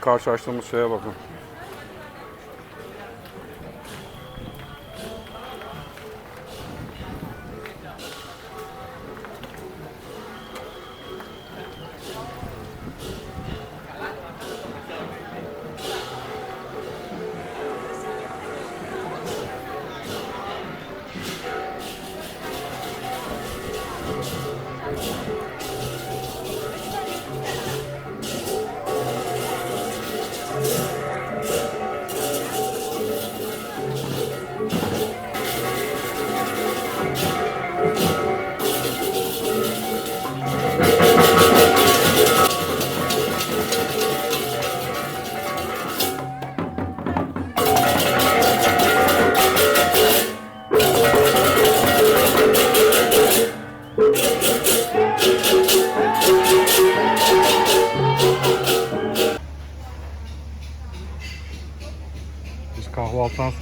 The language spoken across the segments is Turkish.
karşılaştığımız şeye bakın.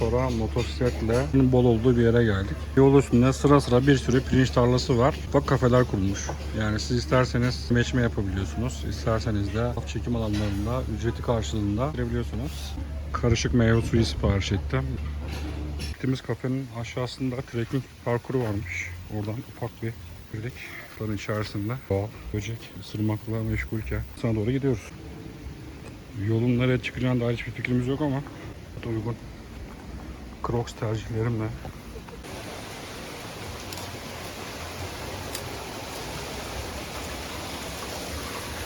Sonra motosikletle bol olduğu bir yere geldik. Yol üstünde sıra sıra bir sürü pirinç tarlası var. Bak kafeler kurulmuş. Yani siz isterseniz meçme yapabiliyorsunuz. İsterseniz de çekim alanlarında ücreti karşılığında girebiliyorsunuz. Karışık meyve suyu sipariş ettim. Gittiğimiz kafenin aşağısında trekking parkuru varmış. Oradan ufak bir yürüdük. Bunun içerisinde doğal, böcek, ısırmakla meşgulken sana doğru gidiyoruz. Yolun nereye çıkacağına dair hiçbir fikrimiz yok ama uygun. Crocs tercihlerimle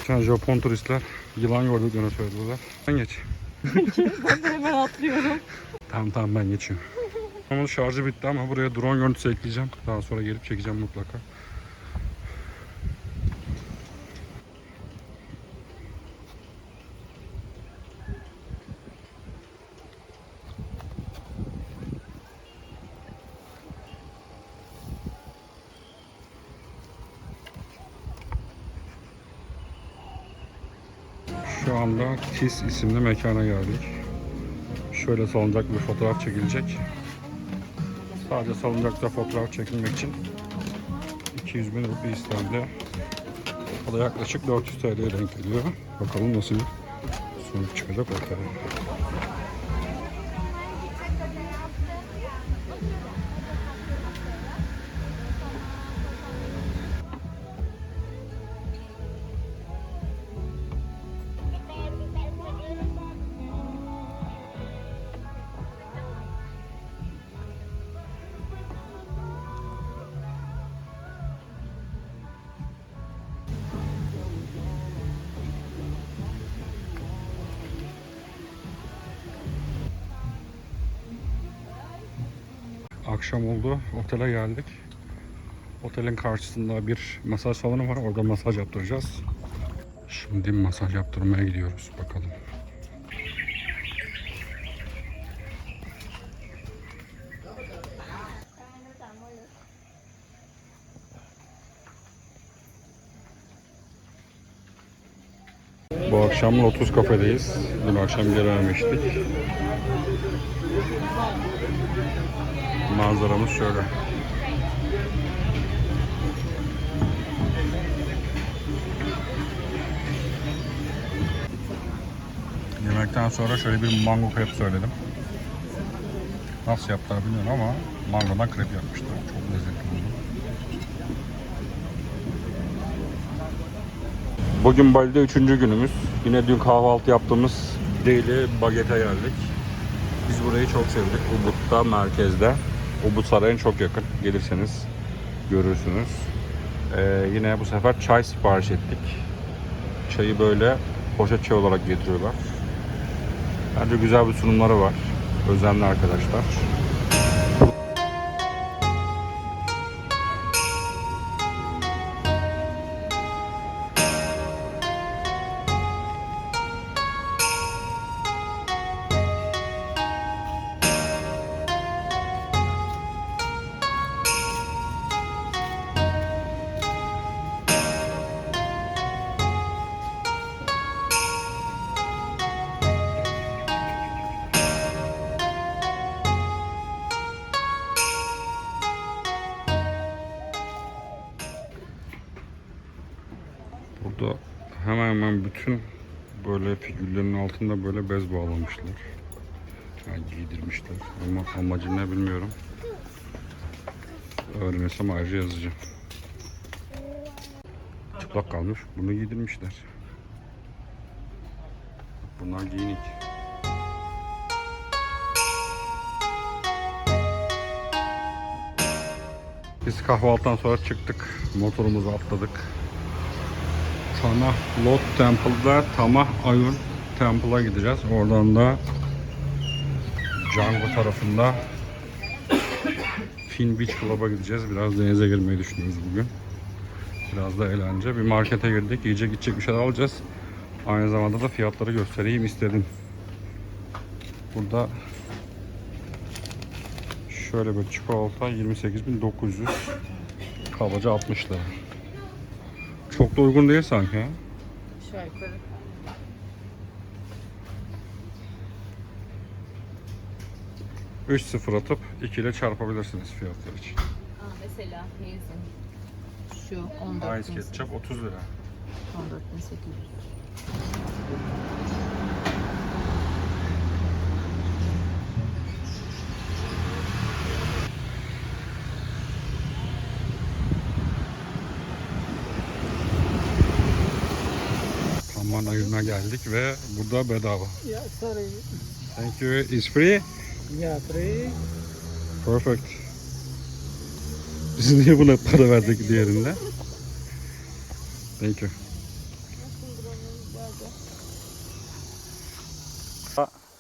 Geçen Japon turistler yılan gördüklerini söylediler. Ben geç. Ben de hemen atlıyorum. Tamam tamam ben geçiyorum. Ama şarjı bitti ama buraya drone görüntüsü ekleyeceğim. Daha sonra gelip çekeceğim mutlaka. Şu anda Kiss isimli mekana geldik. Şöyle salıncaklı bir fotoğraf çekilecek. Sadece salıncakta fotoğraf çekilmek için 200 bin rupi istendi. O da yaklaşık 400 TL'ye denk geliyor. Bakalım nasıl sonuç çıkacak ortaya. Akşam oldu. Otele geldik. Otelin karşısında bir masaj salonu var. Orada masaj yaptıracağız. Şimdi masaj yaptırmaya gidiyoruz. Bakalım. Akşam Lotus Kafe'deyiz. Dün akşam gelememiştik. Manzaramız şöyle. Yemekten sonra şöyle bir mango krep söyledim. Nasıl yaptılar bilmiyorum ama mangodan krep yapmışlar. Çok lezzetli oldu. Bugün Bali'de üçüncü günümüz. Yine dün kahvaltı yaptığımız Daily Baguette'e geldik. Biz burayı çok sevdik. Ubud'da merkezde. Ubud Sarayı'na çok yakın. Gelirseniz görürsünüz. Ee, yine bu sefer çay sipariş ettik. Çayı böyle poşet çay olarak getiriyorlar. Bence güzel bir sunumları var. Özenli arkadaşlar. Bütün Böyle figürlerin altında böyle bez bağlamışlar. Yani giydirmişler. Ama amacı ne bilmiyorum. Öğrenirsem ayrıca yazacağım. Çıplak kalmış. Bunu giydirmişler. Bunlar giyinik. Biz kahvaltıdan sonra çıktık. Motorumuzu atladık. Tana Lot Temple'da Tamah Ayun Temple'a gideceğiz. Oradan da Django tarafında Fin Beach Club'a gideceğiz. Biraz denize girmeyi düşünüyoruz bugün. Biraz da eğlence. Bir markete girdik. Yiyecek gidecek bir şeyler alacağız. Aynı zamanda da fiyatları göstereyim istedim. Burada şöyle bir çikolata 28.900 kabaca 60 lira. Çok da uygun değil sanki. Aşağı yukarı. Üç sıfır atıp 2 ile çarpabilirsiniz fiyatlar için. Aa, mesela Hazen. Şu 14 Ice ketchup 30 lira. 14.800. Taman ayına geldik ve burada bedava. Yeah, sorry. Thank you. Is free? Yeah, three. Perfect. Biz niye buna para verdik diğerinde? Thank you.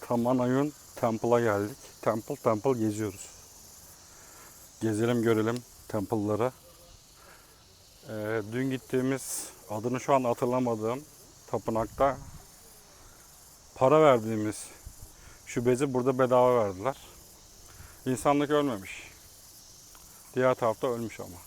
Taman Ayun Temple'a geldik. Temple Temple geziyoruz. Gezelim görelim temple'ları. Ee, dün gittiğimiz adını şu an hatırlamadığım tapınakta para verdiğimiz şu bezi burada bedava verdiler. İnsanlık ölmemiş. Diğer tarafta ölmüş ama.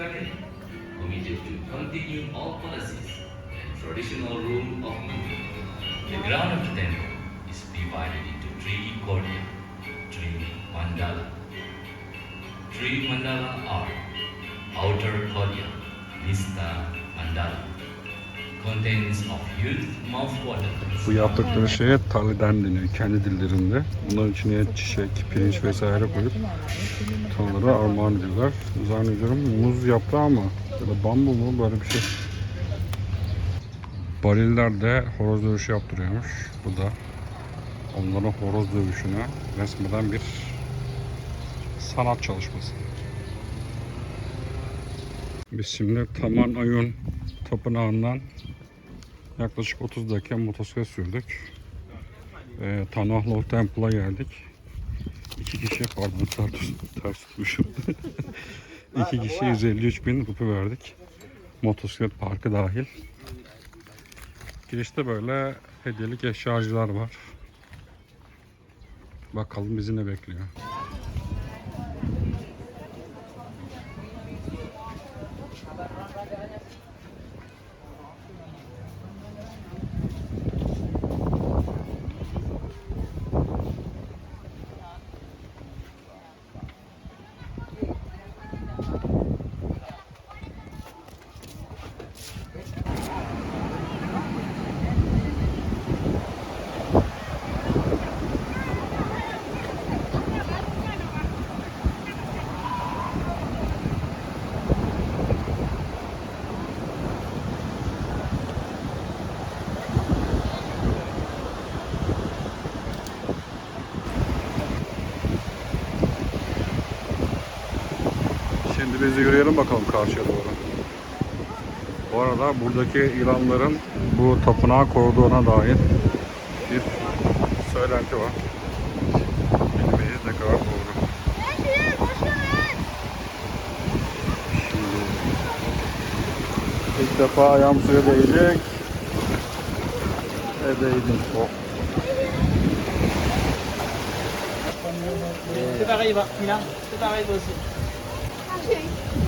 Committed to continue all policies and traditional rule of Hindu. The ground of the temple is divided into three courtyard, three mandala. Three mandala are outer courtyard, Vista mandala, Bu yaptıkları şeye taliden deniyor kendi dillerinde. Bunların içine çiçek, pirinç vesaire koyup tanrılara armağan ediyorlar. Zannediyorum muz yaprağı mı? Ya da bambu mu böyle bir şey. Bariller de horoz dövüşü yaptırıyormuş. Bu da onların horoz dövüşüne resmeden bir sanat çalışması. Biz şimdi Taman Ayun Tapınağı'ndan yaklaşık 30 dakika motosiklet sürdük. Ee, Tanahlo Temple'a geldik. İki kişi, pardon ters, ters tutmuşum. İki kişi 153 bin rupi verdik. Motosiklet parkı dahil. Girişte böyle hediyelik eşyacılar var. Bakalım bizi ne bekliyor. Karşıya doğru. Bu arada buradaki ilanların bu tapınağı koruduğuna dair bir söylenti var. Bilmeyiz ne kadar doğru. Şimdi ilk defa ayağım suya değecek. E değdim. Oh. C'est pareil, Milan. C'est pareil, aussi.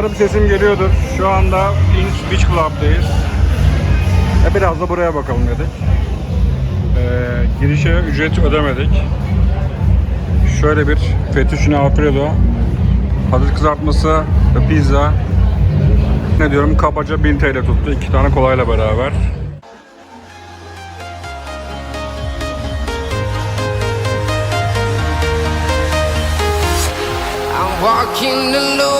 Umarım sesim geliyordur. Şu anda Inch Beach Club'dayız. E biraz da buraya bakalım dedik. Ee, girişe ücret ödemedik. Şöyle bir fettuccine alfredo, patates kızartması ve pizza. Ne diyorum kabaca 1000 TL tuttu. iki tane kolayla beraber. Walking alone,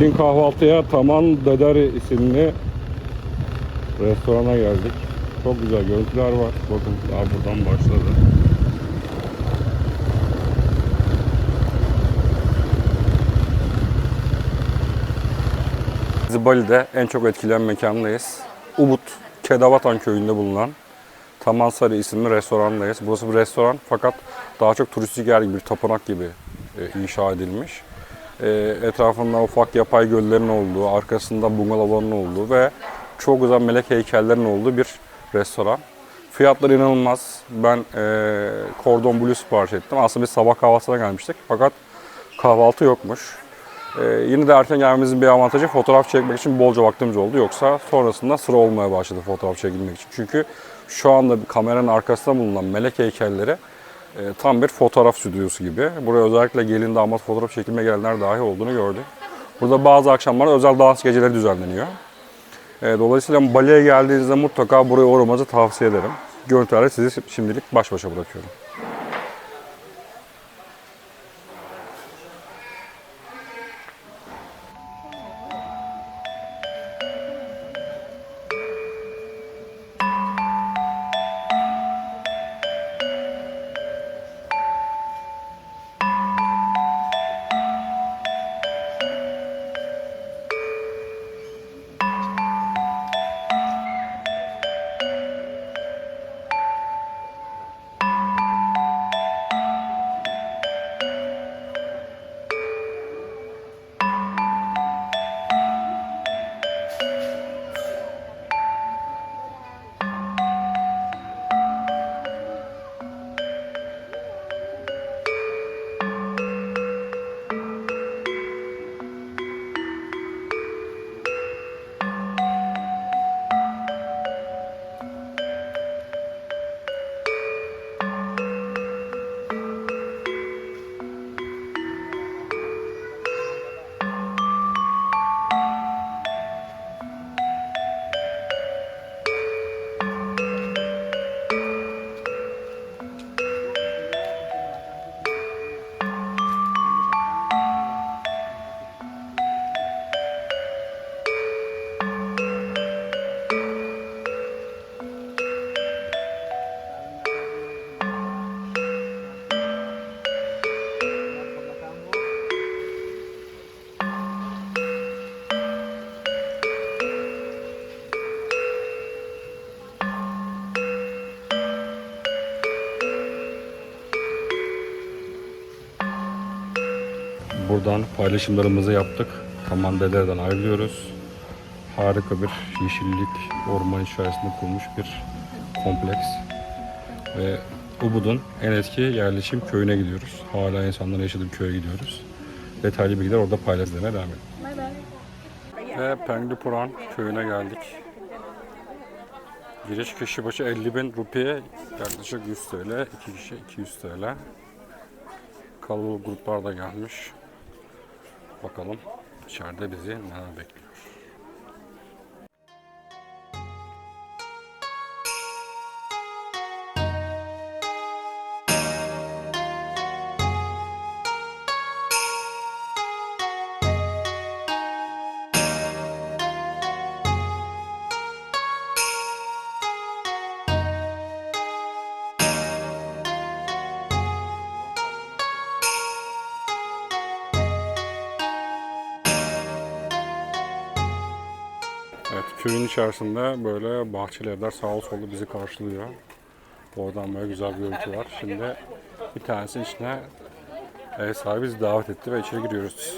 Bugün kahvaltıya Taman Deder isimli restorana geldik. Çok güzel görüntüler var. Bakın daha buradan başladı. Biz Bali'de en çok etkilen mekandayız. Ubud, Kedavatan köyünde bulunan Tamansari isimli restorandayız. Burası bir restoran fakat daha çok turistik yer gibi, bir tapınak gibi e, inşa edilmiş. E, etrafında ufak yapay göllerin olduğu, arkasında bungalovların olduğu ve çok güzel melek heykellerin olduğu bir restoran. Fiyatlar inanılmaz. Ben e, cordon bleu sipariş ettim. Aslında biz sabah kahvaltısına gelmiştik fakat kahvaltı yokmuş. Ee, yine de erken gelmemizin bir avantajı fotoğraf çekmek için bolca vaktimiz oldu. Yoksa sonrasında sıra olmaya başladı fotoğraf çekilmek için. Çünkü şu anda kameranın arkasında bulunan melek heykelleri e, tam bir fotoğraf stüdyosu gibi. Buraya özellikle gelin damat fotoğraf çekilmeye gelenler dahi olduğunu gördük. Burada bazı akşamlar özel dans geceleri düzenleniyor. E, dolayısıyla Bali'ye geldiğinizde mutlaka buraya uğramanızı tavsiye ederim. Görüntülerle sizi şimdilik baş başa bırakıyorum. Buradan paylaşımlarımızı yaptık. Kamandeder'den ayrılıyoruz. Harika bir yeşillik orman içerisinde kurulmuş bir kompleks. Ve Ubud'un en eski yerleşim köyüne gidiyoruz. Hala insanların yaşadığı köye gidiyoruz. Detaylı bilgiler orada paylaşılmaya devam ediyor. Ve Penglipuran köyüne geldik. Giriş kişi başı 50 bin rupiye yaklaşık 100 TL. 2 kişi 200 TL. Kalabalık gruplar da gelmiş. Bakalım içeride bizi neler bekliyor. Evet, köyün içerisinde böyle bahçeli evler sağ solda bizi karşılıyor. Oradan böyle güzel bir görüntü var. Şimdi bir tanesinin içine ev sahibi bizi davet etti ve içeri giriyoruz.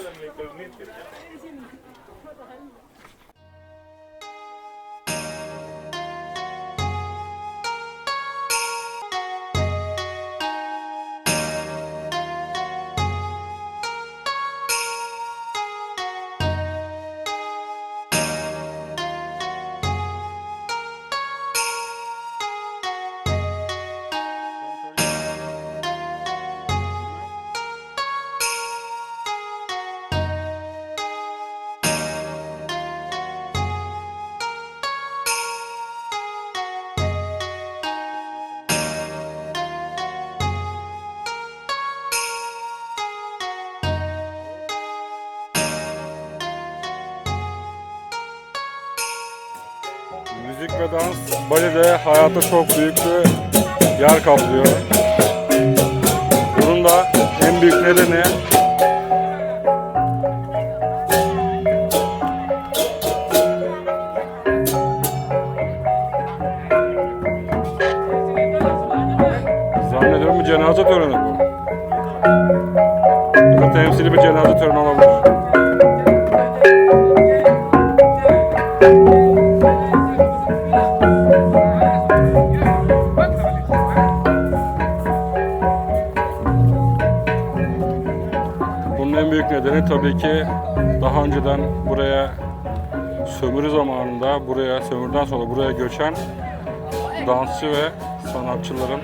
Dans Bali'de hayatta çok büyük bir yer kaplıyor. Bunun da en büyük nedeni Zannediyorum bir cenaze töreni bu. Ya da temsili bir cenaze töreni olabilir. Nedeni tabii ki daha önceden buraya sömürü zamanında buraya sömürden sonra buraya göçen dansçı ve sanatçıların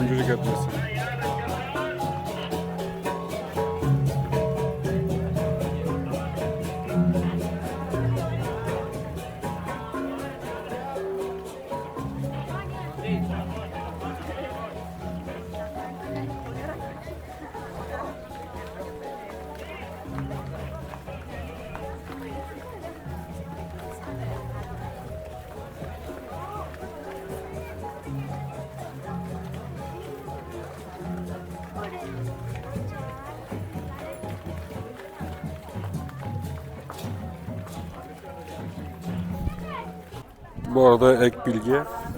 öncülük etmesi. Bu arada ek bilgi,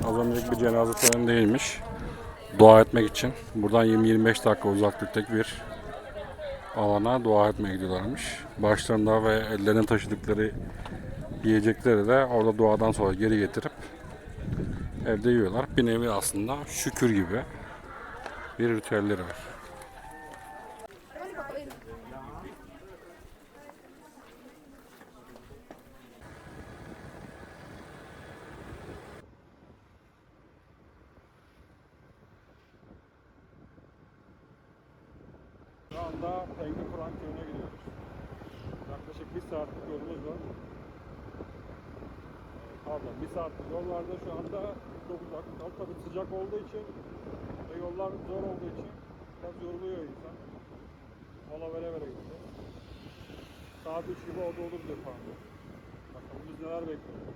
az önceki bir cenaze töreni değilmiş. Dua etmek için. Buradan 20-25 dakika uzaklıktaki bir alana dua etmeye gidiyorlarmış. Başlarında ve ellerine taşıdıkları yiyecekleri de orada duadan sonra geri getirip evde yiyorlar. Bir nevi aslında şükür gibi bir ritüelleri var. Şu Pengi Kur'an köyüne gidiyoruz. Yaklaşık bir saatlik yolumuz var. Pardon, bir saatlik yol vardı. Şu anda çok uzak. Tabii, sıcak olduğu için ve yollar zor olduğu için biraz yoruluyor insan. Mola vere vere gideceğiz. Saat 3 gibi orada olur diye tahmin Bakalım biz neler bekliyoruz.